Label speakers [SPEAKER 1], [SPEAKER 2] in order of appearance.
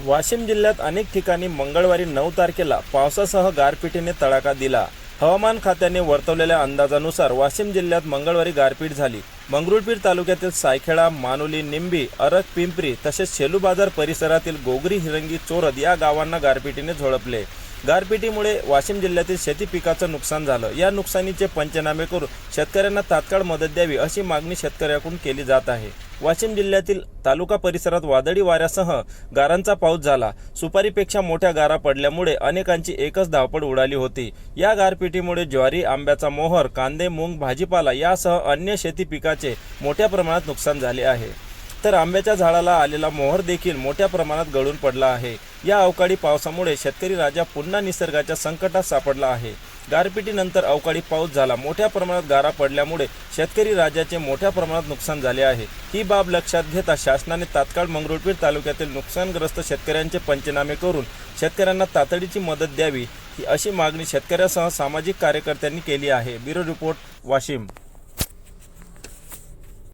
[SPEAKER 1] वाशिम जिल्ह्यात अनेक ठिकाणी मंगळवारी नऊ तारखेला पावसासह गारपिटीने तडाखा दिला. हवामान खात्याने वर्तवलेल्या अंदाजानुसार वाशिम जिल्ह्यात मंगळवारी गारपीट झाली. मंगरुळपीर तालुक्यातील सायखेडा मानोली निंबी अरक पिंपरी तसेच शेलू बाजार परिसरातील गोगरी हिरंगी चोरद या गावांना गारपिटीने झोडपले. गारपिटीमुळे वाशिम जिल्ह्यातील शेती पिकाचं नुकसान झालं. या नुकसानीचे पंचनामे करून शेतकऱ्यांना तात्काळ मदत द्यावी अशी मागणी शेतकऱ्याकडून केली जात आहे. वाशिम जिल्ह्यातील तालुका परिसरात वादळी वाऱ्यासह गारांचा पाऊस झाला. सुपारीपेक्षा मोठ्या गारा पडल्यामुळे अनेकांची एकच धावपळ उडाली होती. या गारपिटीमुळे ज्वारी आंब्याचा मोहर कांदे मूग भाजीपाला यासह अन्य शेती पिकाचे मोठ्या प्रमाणात नुकसान झाले आहे. तर आंब्याच्या झाडाला आलेला मोहर देखील मोठ्या प्रमाणात गळून पडला आहे. या अवकाळी पावसामुळे शेतकरी राजा पुन्हा निसर्गाच्या संकटात सापडला आहे. गारपिटीनंतर अवकाळी पाऊस झाला. मोठ्या प्रमाणात गारा पडल्यामुळे शेतकरी राजाचे मोठ्या प्रमाणात नुकसान झाले आहे. ही बाब लक्षात घेता शासनाने तात्काळ मंगरुळपीर तालुक्यातील नुकसानग्रस्त शेतकऱ्यांचे पंचनामे करून शेतकऱ्यांना तातडीची मदत द्यावी ही अशी मागणी शेतकऱ्यासह सामाजिक कार्यकर्त्यांनी केली आहे. Bureau report Washim.